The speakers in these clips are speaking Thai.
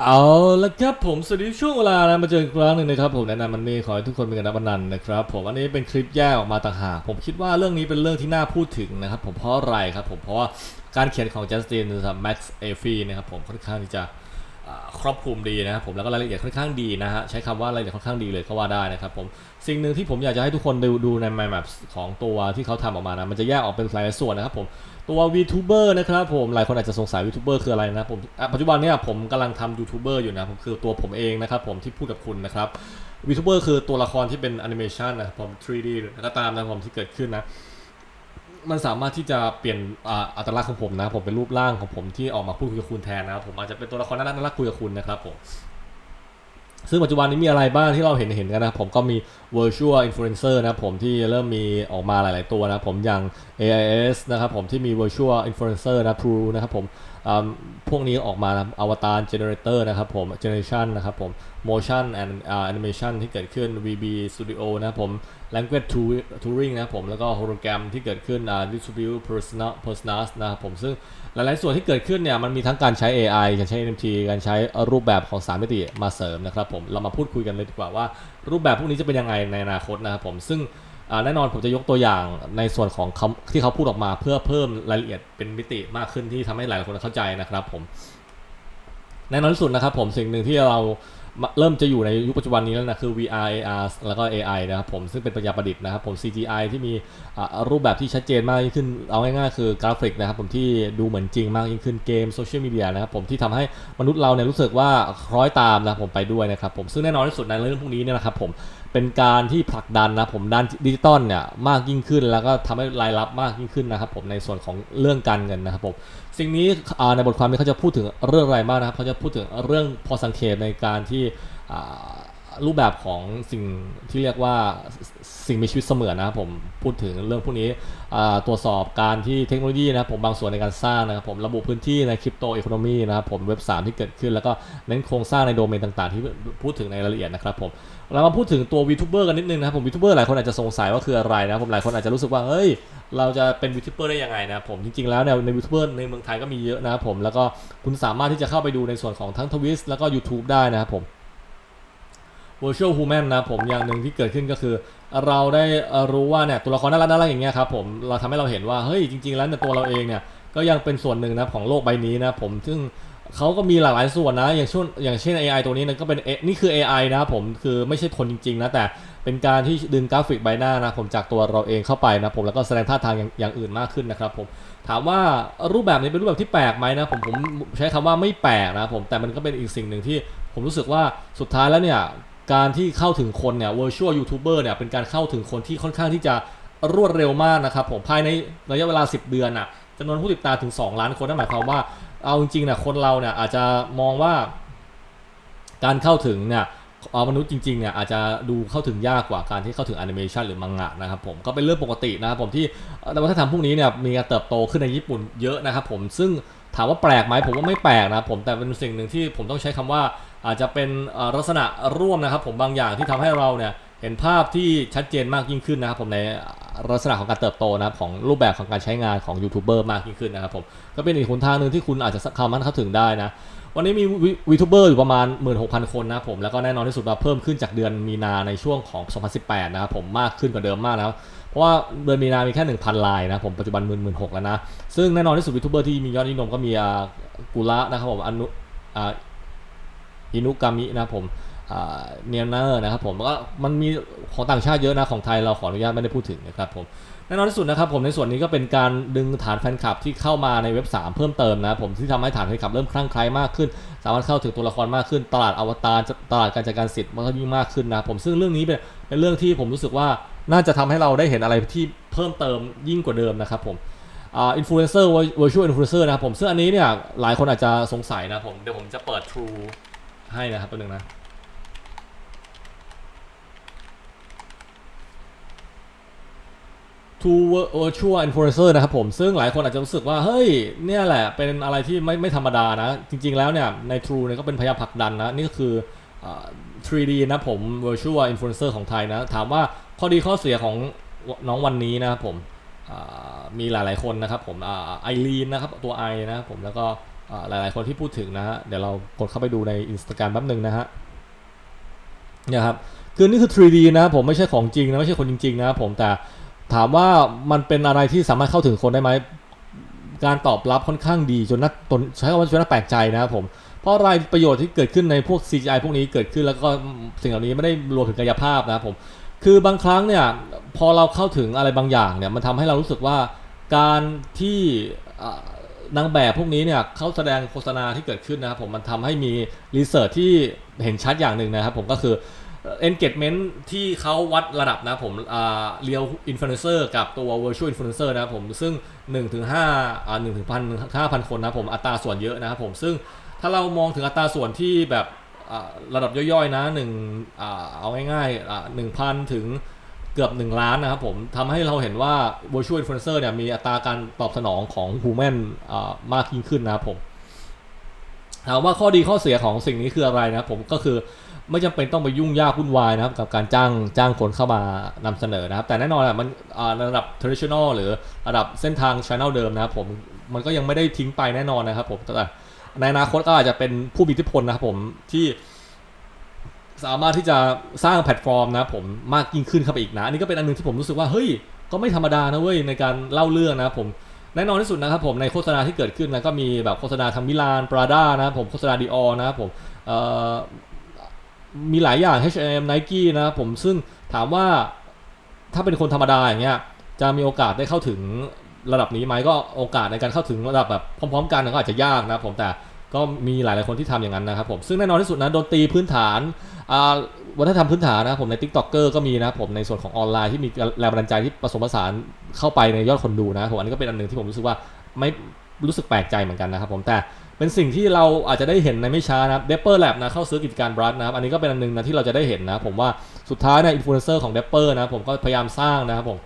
เอาละครับผมสวัสดีช่วงเวลานะมาเจออีกครั้งหนึ่งนะครับผมแนะนำมันนี่ขอให้ทุกคนเป็นกันนับนันนะครับ ผมอันนี้เป็นคลิปแยกออกมาต่างหากผมคิดว่าเรื่องนี้เป็นเรื่องที่น่าพูดถึงนะครับ ผมเพราะอะไรครับผมเพราะว่าการเขียนของจัสตินนะครับแม็กซ์เอฟีนะครับผมค่อนข้างที่จะ ครอบคลุมดีนะครับผมแล้วก็รายละเอียดค่อนข้างดีนะฮะใช้คำว่ารายละเอียดค่อนข้างดีเลยก็ว่าได้นะครับผมสิ่งหนึ่งที่ผมอยากจะให้ทุกคนดูดูใน mind map ของตัวที่เขาทำออกมานะมันจะแยกออกเป็นหลายส่วนนะครับผมตัว VTuber นะครับผมหลายคนอาจจะสงสัย VTuber คืออะไรนะผมปัจจุบันเนี่ยผมกำลังทำ YouTuber อยู่นะผมคือตัวผมเองนะครับผมที่พูดกับคุณนะครับ VTuber คือตัวละครที่เป็นแอนิเมชันนะผม 3D หรือก็ตามนะผมที่เกิดขึ้นนะ มันสามารถที่จะเปลี่ยนอ่าอัตลักษณ์ของผมนะผมเป็นรูปร่างของผมที่ออกมาพูดคุยกับคุณแทนนะครับผมอาจจะเป็นตัวละครน่ารักน่ารักคุยกับคุณนะครับผมซึ่งปัจจุบันนี้มีอะไรบ้างที่เราเห็นเห็นกันนะผมก็มี virtual influencer นะผมที่เริ่มมีออกมาหลาย ๆ ตัวนะผมอย่าง AIS นะครับผมที่มี virtual influencer นะ True นะครับผมพวกนี้ออกมานะ Avatar Generator นะครับผม Generation นะครับผม Motion and Animation ที่เกิดขึ้น VB Studio นะครับผม Language Tu- Turing นะครับผมแล้วก็ Hologram ที่เกิดขึ้นอ่า Distribute Persona Personas นะครับผมซึ่งหลาย ๆ ส่วนที่เกิดขึ้นเนี่ยมันมีทั้งการใช้ AI การใช้ NFT การใช้รูปแบบของ3มิติมาเสริมนะครับผมเรามาพูดคุยกันเลยดีกว่าว่า รูปแบบพวกนี้จะเป็นยังไงในอนาคตนะครับผมซึ่งแน่นอนผมจะยกตัวอย่างในส่วนของคำที่เขาพูดออกมาเพื่อเพิ่มรายละเอียดเป็นมิติมากขึ้นที่ทำให้หลายคนเข้าใจนะครับผมแน่นอนที่สุดนะครับผมสิ่งหนึ่งที่เรา เริ่มจะอยู่ในยุคปัจจุบันนี้แล้วนะคือ VR AR แล้วก็ AI นะครับผมซึ่งเป็นปัญญาประดิษฐ์นะครับผม CGI ที่มีรูปแบบที่ชัดเจนมากยิ่งขึ้น เอาง่ายๆคือกราฟิกนะครับผมที่ดูเหมือนจริงมากยิ่งขึ้นเกมโซเชียลมีเดียนะครับผมที่ทำให้มนุษย์เราเนี่ยรู้สึกว่าคล้อยตามนะผมไปด้วยนะครับผมซึ่งแน่นอนที่สุดในเรื่องพวกนี้เนี่ยนะครับผม เป็นการที่ผลักดันนะผมด้านดิจิตอลเนี่ยมากยิ่งขึ้น แล้วก็ทำให้รายรับมากยิ่งขึ้นนะครับผมในส่วนของเรื่องการเงินนะครับผมสิ่งนี้ในบทความนี้เขาจะพูดถึงเรื่องอะไรบ้างนะครับเขาจะพูดถึงเรื่องพอสังเกตในการที่รูปแบบของสิ่งที่เรียกว่าสิ่งมีชีวิตเสมือนนะครับผมพูดถึงเรื่องพวกนี้ตรวจสอบการที่เทคโนโลยีนะครับผมบางส่วนในการสร้างนะครับผมระบุพื้นที่ในคริปโตอีโคโนมีนะครับผมเว็บ 3 ที่เกิดขึ้น แล้วก็เน้นโครงสร้างในโดเมนต่างๆ ที่พูดถึงในรายละเอียดนะครับผม เรามาพูดถึงตัว VTuber กันนิดนึงนะครับผม VTuber หลายคนอาจจะสงสัยว่าคืออะไรนะผมหลายคนอาจจะรู้สึกว่าเฮ้ยเราจะเป็นวิทูเบอร์ได้ยังไงนะผมจริงๆแล้วเนี่ยในวิทูเบอร์ในเมืองไทยก็มีเยอะนะครับผมแล้วก็คุณสามารถที่จะเข้าไปดูในส่วนของทั้งทวิสแล้วก็ YouTube ได้นะครับผม Virtual Human นะผมอย่างหนึ่งที่เกิดขึ้นก็คือ เราได้รู้ว่าเนี่ยตัวละครน่ารักน่ารักอย่างเงี้ยครับผมเราทำให้เราเห็นว่าเฮ้ยจริง ๆ แล้วเนี่ยตัวเราเองเนี่ยก็ยังเป็นส่วนหนึ่งนะของโลกใบนี้นะผมซึ่ง เขาก็มีหลากหลายส่วนนะ อย่างเช่นอย่างเช่น AI ตัวนี้นยก็เป็น A- นี่คือ AI นะครับผมคือไม่ใช่คนจริงๆนะแต่เป็นการที่ดึงกราฟิกใบหน้านะผมจากตัวเราเองเข้าไปนะผมแล้วก็แสดงท่าทางอย่างอย่างอื่นมากขึ้นนะครับผมถามว่ารูปแบบนี้เป็นรูปแบบที่แปลกไหมนะผมผมใช้คำว่าไม่แปลกนะผมแต่มันก็เป็นอีกสิ่งหนึ่งที่ผมรู้สึกว่าสุดท้ายแล้วเนี่ยการที่เข้าถึงคนเนี่ย virtual youtuber เนี่ยเป็นการเข้าถึงคนที่ค่อนข้างที่จะ รวดเร็วมากนะครับผมภายในระยะเวลา 10 เดือนน่ะจำนวนผู้ติดตามถึง 2 ล้านคนนั่นหมายความว่า เอาจริงๆนี่ยคนเราเนี่ยอาจจะมองว่า การเข้าถึงเนี่ยเอามนุษย์จริงๆเนี่ยอาจจะดูเข้าถึงยากกว่าการที่เข้าถึงแอนิเมชันหรือมังงะนะครับผมก็เป็นเรื่องปกตินะครับผมที่วัฒนธรรมพวกนี้เนี่ยมีการเติบโตขึ้นในญี่ปุ่นเยอะนะครับผมซึ่งถามว่าแปลกไหมผมว่าไม่แปลกนะผมแต่เป็นสิ่งหนึ่งที่ผมต้องใช้คำว่าอาจจะเป็นลักษณะร่วมนะครับผมบางอย่างที่ทำให้เราเนี่ยเห็นภาพที่ชัดเจนมากยิ่งขึ้นนะครับผมใน ลักษณะของการเติบโตนะครับของรูปแบบของการใช้งานของยูทูบเบอร์มากยิ่งขึ้นนะครับผมก็เป็นอีกหนทางหนึ่งที่คุณอาจจะสามารถเข้าถึงได้นะวันนี้มีวีทูเบอร์อยู่ประมาณ 16,000 คนนะครับผมแล้วก็แน่นอนที่สุดว่าเพิ่มขึ้นจากเดือนมีนาในช่วงของ 2018 นะครับผมมากขึ้นกว่าเดิมมากแล้วเพราะว่าเดือนมีนามีแค่ 1,000 ลายนะผมปัจจุบัน 16,000 แล้วนะ ซึ่งแน่นอนที่สุดวีทูเบอร์ที่มียอดนิยมก็มีอากุระนะครับผมอนุอินุกามินะครับผม เนียเนอร์นะครับผมแล้วก็มันมีของต่างชาติเยอะนะของไทยเราขออนุญาตไม่ได้พูดถึงนะครับผมแน่นอนที่สุดนะครับผมในส่วนนี้ก็เป็นการดึงฐานแฟนคลับที่เข้ามาในเว็บ 3 เพิ่มเติมนะผมที่ทำให้ฐานแฟนคลับเริ่มคลั่งไคล้มากขึ้น สามารถเข้าถึงตัวละครมากขึ้น ตลาดอวตารตลาดการจัดการสิทธิ์มันก็ยิ่งมากขึ้นนะผมซึ่งเรื่องนี้เป็นเป็นเรื่องที่ผมรู้สึกว่าน่าจะทำให้เราได้เห็นอะไรที่เพิ่มเติมยิ่งกว่าเดิมนะครับผมอ่าอินฟลูเอนเซอร์ virtual influencer นะครับผมซึ่งอันนี้เนี่ยหลายคนอาจจะสงสัยนะผมเดี๋ยวผมจะเปิด True ให้นะครับตัวหนึ่งนะ True virtual influencer นะครับผม ซึ่งหลายคนอาจจะรู้สึกว่า เฮ้ย เนี่ยแหละ เป็นอะไรที่ไม่ไม่ธรรมดานะ จริง ๆ แล้วเนี่ย ใน True เนี่ยก็เป็นพยายามผลักดันนะ นี่ก็คือ 3D นะผม virtual influencer ของไทยนะ ถามว่าข้อดีข้อเสียของน้องวันนี้นะครับผมอ่ามีหลายๆคนนะครับผมไอรีนนะครับ ตัวไอนะครับผมแล้วก็อ่าหลายๆคนที่พูดถึงนะฮะ เดี๋ยวเรากดเข้าไปดูในอินสตาแกรมแป๊บหนึ่งนะฮะเนี่ยครับคือนี่คือ 3D นะผมไม่ใช่ของจริงนะ ไม่ใช่คนจริงๆนะผมแต่ ถามว่ามันเป็นอะไรที่สามารถเข้าถึงคนได้ไหม การตอบรับค่อนข้างดีจนน่าตนใช้คำว่าจนน่าแปลกใจนะครับผม เพราะอะไรประโยชน์ที่เกิดขึ้นในพวก CGI พวกนี้เกิดขึ้นแล้วก็สิ่งเหล่านี้ไม่ได้รวมถึงกายภาพนะครับผม คือบางครั้งเนี่ยพอเราเข้าถึงอะไรบางอย่างเนี่ยมันทำให้เรารู้สึกว่าการที่นางแบบพวกนี้เนี่ยเขาแสดงโฆษณาที่เกิดขึ้นนะครับผมมันทำให้มีรีเสิร์ชที่เห็นชัดอย่างหนึ่งนะครับผมก็คือ engagement ที่เขาวัดระดับนะผมอ่า real influencer กับตัว virtual influencer นะครับผมซึ่ง 1 ถึง5อ่า1ถึงพัน5,000 คนนะผมอัตราส่วนเยอะนะครับผมซึ่งถ้าเรามองถึงอัตราส่วนที่แบบระดับย่อยๆนะหนึ่งอ่าเอาง่ายๆอ่า1,000ถึงเกือบ 1 ล้านนะครับผมทำให้เราเห็นว่า virtual influencer เนี่ยมีอัตราการตอบสนองของ human มากยิ่งขึ้นนะครับผมถามว่าข้อดีข้อเสียของสิ่งนี้คืออะไรนะครับผมก็คือ ไม่จำเป็นต้องไปยุ่งยากวุ่นวายนะครับกับการจ้างจ้างคนเข้ามานำเสนอนะครับ แต่แน่นอนอะมันอ่าระดับ traditional หรือระดับเส้นทาง channel เดิมนะครับผมมันก็ยังไม่ได้ทิ้งไปแน่นอนนะครับผมแต่ในอนาคตก็อาจจะเป็นผู้มีอิทธิพลนะครับผมที่สามารถที่จะสร้างแพลตฟอร์มนะผมมากยิ่งขึ้นเข้าไปอีกนะอันนี้ก็เป็นอันหนึงที่ผมรู้สึกว่าเฮ้ยก็ไม่ธรรมดานะเว้ยในการเล่าเรื่องนะผมแน่นอนที่สุดนะครับผมในโฆษณาที่เกิดขึ้นนะก็มีแบบโฆษณาทางมิลานปราด้านะผมโฆษณาดีออนะครับผมเอ่อ มีหลายอย่าง H&M Nike นะครับผมซึ่งถามว่าถ้าเป็นคนธรรมดาอย่างเงี้ยจะมีโอกาสได้เข้าถึงระดับนี้ไหมก็โอกาสในการเข้าถึงระดับแบบพร้อม ๆ กันก็อาจจะยากนะครับผมแต่ก็มีหลาย ๆ คนที่ทำอย่างนั้นนะครับผมซึ่งแน่นอนที่สุดนะดนตรีพื้นฐานอ่าวัฒนธรรมพื้นฐานนะผมใน TikToker ก็มีนะผมในส่วนของออนไลน์ที่มีแรงบันดาลใจที่ผสมผสานเข้าไปในยอดคนดูนะผมอันนี้ก็เป็นอันหนึ่งที่ผมรู้สึกว่าไม่รู้สึกแปลกใจเหมือนกันนะครับผมแต่ เป็นสิ่งที่เราอาจจะได้เห็นในไม่ช้านะครับ d e p p e r Lab นะเข้าซื้อกิจการบรัสนะครับอันนี้ก็เป็นอันหนึงนะที่เราจะได้เห็นนะผมว่าสุดท้ายนะอินฟลูเอนเซอร์ของ d e p p e r นะผมก็พยายามสร้างนะครับผม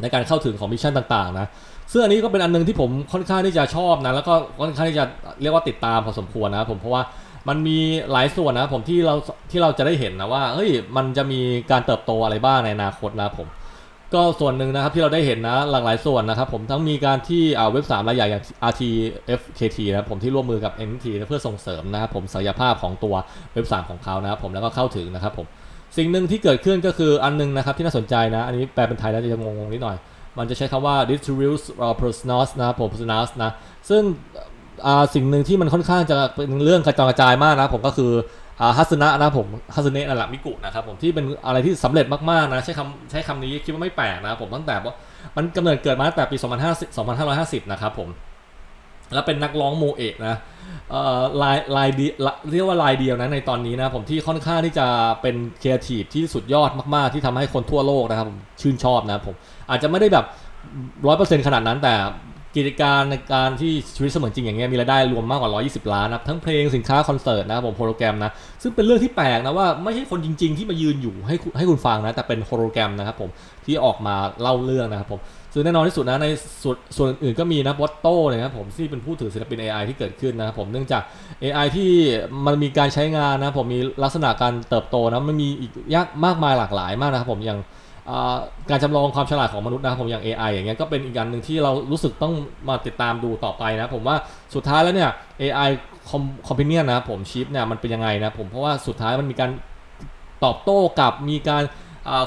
ในการเข้าถึงของมิชชั่นต่างๆนะซึ่งอันนี้ก็เป็นอันหนึงที่ผมค่อนข้างที่จะชอบนะแล้วก็ค่อนข้างที่จะเรียกว่าติดตามพอสมควรนะครับผมเพราะว่ามันมีหลายส่วนนะผมที่เราที่เราจะได้เห็นนะว่าเฮ้ยมันจะมีการเติบโตอะไรบ้างในอนาคตนะผม ก็ส่วนหนึ่งนะครับที่เราได้เห็นนะหลากหลายส่วนนะครับผมทั้งมีการที่อ่าเว็บสามรายใหญ่อย่าง RTFKT นะครับผมที่ร่วมมือกับ NT เพื่อส่งเสริมนะครับผมศักยภาพของตัวเว็บสามของเขานะครับผมแล้วก็เข้าถึงนะครับผมสิ่งหนึ่งที่เกิดขึ้นก็คืออันหนึงนะครับที่น่าสนใจนะ อันนี้แปลเป็นไทยแล้วจะงงๆนิดหน่อย มันจะใช้คำว่า distribute personas นะผม personas นะซึ่ง สิ่งหนึ่งที่มันค่อนข้างจะเป็นเรื่องกระจายมากนะผมก็คืออ่าฮัสนะนะผมฮัสเนะนั่นแหละมิกุนะครับผมที่เป็นอะไรที่สำเร็จมากๆนะใช้คำใช้คำนี้คิดว่าไม่แปลกนะครับผมตั้งแต่ว่ามันกำเนิดเกิดมาตั้งแต่ปี 2550 2550 นะครับผม แล้วเป็นนักร้องโมเอะนะเอ่อลายลายเดีละเรียกว่าลายเดียวนะในตอนนี้นะผมที่ค่อนข้างที่จะเป็นครีเอทีฟที่สุดยอดมากๆ ที่ทำให้คนทั่วโลกนะครับผมชื่นชอบนะผมอาจจะไม่ได้แบบร้อยเปอร์เซ็นต์ขนาดนั้นแต่ กิจการในการที่ชีวิตเสมือนจริงอย่างเงี้ยมีรายได้รวมมากกว่า 120 ล้านนะครับทั้งเพลงสินค้าคอนเสิร์ตนะครับผมโฮโลแกรมนะซึ่งเป็นเรื่องที่แปลกนะว่าไม่ใช่คนจริง ๆ ที่มายืนอยู่ให้ให้คุณฟังนะแต่เป็นโฮโลแกรมนะครับผมที่ออกมาเล่าเรื่องนะครับผมซึ่งแน่นอนที่สุดนะในส่วนส่วนอื่นก็มีนะบอตโต้เลยนะครับผมที่เป็นผู้ถือศิลปิน AI ที่เกิดขึ้นนะครับผมเนื่องจาก AI ที่มันมีการใช้งานนะผมมีลักษณะการเติบโตนะมันมีอีกยากมากมายหลากหลายมากนะครับผมอย่าง การจำลองความฉลาดของมนุษย์นะครับผมอย่าง AI อย่างเงี้ยก็เป็นอีกอันหนึ่งที่เรารู้สึกต้องมาติดตามดูต่อไปนะผมว่าสุดท้ายแล้วเนี่ย AI คอมคอมพิเนียนนะผมชิปเนี่ยมันเป็นยังไงนะผมเพราะว่าสุดท้ายมันมีการตอบโต้กับมีการ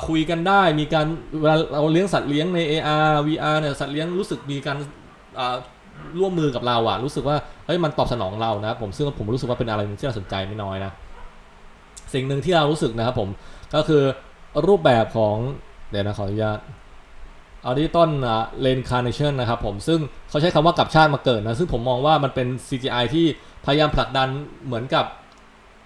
คุยกันได้ มีการเวลาเราเลี้ยงสัตว์เลี้ยงใน AR VR เนี่ยสัตว์เลี้ยงรู้สึกมีการร่วมมือกับเราอะรู้สึกว่าเฮ้ยมันตอบสนองเรานะผมซึ่งผมรู้สึกว่าเป็นอะไรที่น่าสนใจไม่น้อยนะสิ่งหนึ่งที่เรารู้สึกนะครับผมก็คือรูปแบบของ เดี๋ยวนะขออนุญาตเอาดิต้นเลนคาร์เนชั่นนะครับผมซึ่งเขาใช้คำว่ากลับชาติมาเกิดนะ ซึ่งผมมองว่ามันเป็น CGI ที่พยายามผลักดันเหมือนกับ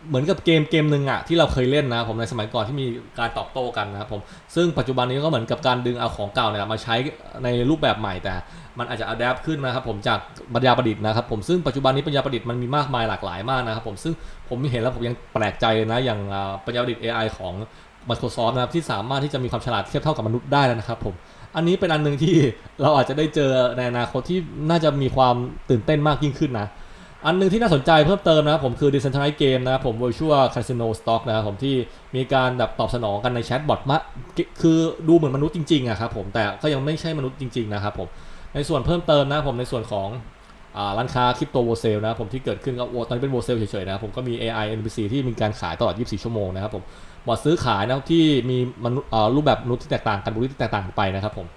เหมือนกับเกมเกมหนึ่งอะที่เราเคยเล่นนะผมในสมัยก่อนที่มีการตอบโต้กันนะครับผมซึ่งปัจจุบันนี้ก็เหมือนกับการดึงเอาของเก่าเนี่ยมาใช้ในรูปแบบใหม่แต่ มันอาจจะอัดแอปขึ้นนะครับผมจากปัญญาประดิษฐ์นะครับผมซึ่งปัจจุบันนี้ปัญญาประดิษฐ์มันมีมากมายหลากหลายมากนะครับผมซึ่งผมเห็นแล้วผมยังแปลกใจนะอย่างปัญญาประดิษฐ์ AI ของ Microsoft นะครับที่สามารถที่จะมีความฉลาดเทียบเท่ากับมนุษย์ได้แล้วนะครับผมอันนี้เป็นอันหนึ่งที่เราอาจจะได้เจอในอนาคตที่น่าจะมีความตื่นเต้นมากยิ่งขึ้นนะอันหนึงที่น่าสนใจเพิ่มเติมนะครับผมคือ Decentralized Game นะครับผม Virtual Casino Stock นะครับผมที่มีการแบบตอบสนองกันในแชทบอทมาคือดูเหมือนมนุษย์จริงๆอะครับผมแต่ก็ยังไม่ใช่มนุษย์จริงๆนะครับผมในส่วนเพิ่มเติมนะครับผมในส่วนของร้านค้าคริปโตโวเซลนะครับผมที่เกิดขึ้นก็ตอนนี้เป็นโวเซลเฉยๆนะครับผมก็มี AI NPC ที่มีการขายตลอด 24 ชั่วโมงนะครับผม บอร์ดซื้อขายนะครับที่มีมนุษย์รูปแบบมนุษย์ที่แตกต่างกันบริษัทที่แตกต่างกันไปนะครับผม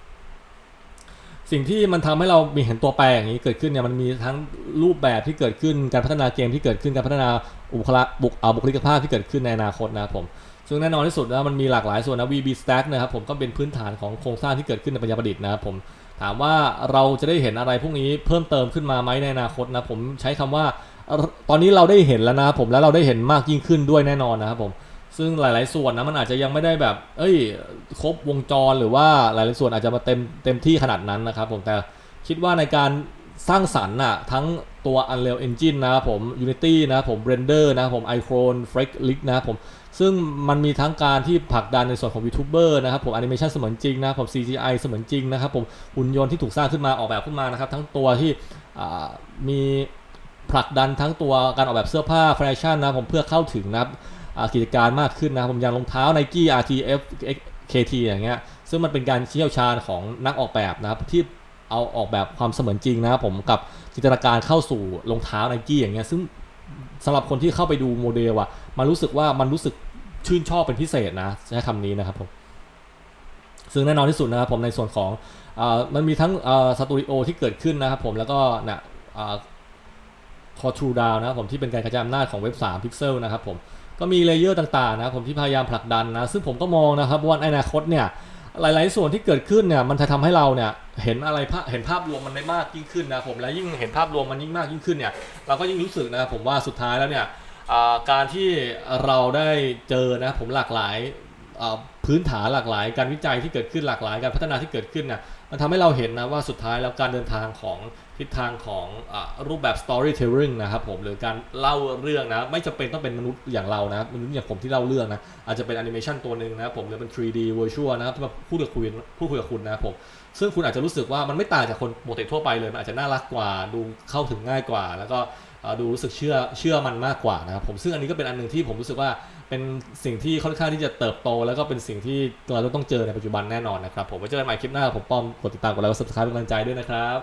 สิ่งที่มันทำให้เรามีเห็นตัวแปรอย่างนี้เกิดขึ้นเนี่ยมันมีทั้งรูปแบบที่เกิดขึ้นการพัฒนาเกมที่เกิดขึ้นการพัฒนาบุคละบุคอ่าบุคลิกภาพที่เกิดขึ้นในอนาคตนะครับผมซึ่งแน่นอนที่สุดนะมันมีหลากหลายส่วนนะ VB Stack นะครับผมก็เป็นพื้นฐานของโครงสร้างที่เกิดขึ้นในปัญญาประดิษฐ์นะครับผมถามว่าเราจะได้เห็นอะไรพวกนี้เพิ่มเติมขึ้นมาไหมในอนาคตนะผมใช้คำว่า ตอนนี้เราได้เห็นแล้วนะครับผมแล้วเราได้เห็นมากยิ่งขึ้นด้วยแน่นอนนะครับผม ซึ่งหลาย ๆ ส่วนนะมันอาจจะยังไม่ได้แบบ เอ้ย ครบวงจรหรือว่าหลายๆส่วนอาจจะมาเต็มเต็มที่ขนาดนั้นนะครับผมแต่คิดว่าในการสร้างสรรค์น่ะทั้งตัว Unreal Engine นะครับผม Unity นะผม Blender นะผม iClone f r e a k l i c นะครับผมซึ่งมันมีทั้งการที่ผลักดันในส่วนของ VTuber นะครับผม Animation เสมือนจริงนะครับผม CGI เสมือนจริงนะครับผมหุ่นยนต์ที่ถูกสร้างขึ้นมาออกแบบขึ้นมานะครับทั้งตัวที่มีผลักดันทั้งตัวการออกแบบเสื้อผ้าแฟชั่นนะผมเพื่อเข้าถึงนะครับ กิจการมากขึ้นนะครับผมอย่างรองเท้า Nike RTF KT อย่างเงี้ยซึ่งมันเป็นการเชี่ยวชาญของนักออกแบบนะครับที่เอาออกแบบความเสมือนจริงนะครับผมกับจินตนาการเข้าสู่รองเท้า Nike อย่างเงี้ยซึ่งสำหรับคนที่เข้าไปดูโมเดลอะมันรู้สึกว่ามันรู้สึกชื่นชอบเป็นพิเศษนะใช้คำนี้นะครับผมซึ่งแน่นอนที่สุดนะครับผมในส่วนของอมันมีทั้งสตูดิโอที่เกิดขึ้นนะครับผมแล้วก็นะคอทรูดาวนะครับผมที่เป็นการกระจายอำนาจของเว็บ3 Pixel นะครับผม ก็มีเลเยอร์ต่างๆนะผมที่พยายามผลักดันนะ ซึ่งผมก็มองนะครับว่าในอนาคตเนี่ยหลายๆ ส่วนที่เกิดขึ้นเนี่ยมันจะทำให้เราเนี่ยเห็นอะไรเห็นภาพรวมมันได้มากยิ่งขึ้นนะผมและยิ่งเห็นภาพรวมมันยิ่งมากยิ่งขึ้นเนี่ยเราก็ยิ่งรู้สึกนะครับผมว่าสุดท้ายแล้วเนี่ยการที่เราได้เจอนะผมหลากหลายพื้นฐานหลากหลาย การวิจัยที่เกิดขึ้นหลากหลาย การพัฒนาที่เกิดขึ้นเนี่ยมันทำให้เราเห็นนะว่าสุดท้ายแล้วการเดินทางของ ทิศทางของอรูปแบบ storytelling นะครับผมหรือการเล่าเรื่องนะไม่จำเป็นต้องเป็นมนุษย์อย่างเรานะมนุษย์อย่างผมที่เล่าเรื่องนะอาจจะเป็นแอนิเมชันตัวหนึ่งนะครับผมหรือเป็น 3D virtual นะครับที่มาพูดกับคุณพูดคุยกับคุณนะครับผมซึ่งคุณอาจจะรู้สึกว่ามันไม่ต่างจากคนปกติทั่วไปเลย มันอาจจะน่ารักกว่าดูเข้าถึงง่ายกว่า แล้วก็ดูรู้สึกเชื่อเชื่อมันมากกว่านะครับผมซึ่งอันนี้ก็เป็นอันหนึ่งที่ผมรู้สึกว่าเป็นสิ่งที่ค่อนข้างที่จะเติบโต แล้วก็เป็นสิ่งที่เราต้องเจอในปัจจุบันแน่นอนนะครับผมไว้เจอกันใหม่คลิปหน้าผมป้อมกดติดตามกดไลค์กด subscribe เป็นกำลังใจด้วยนะครับ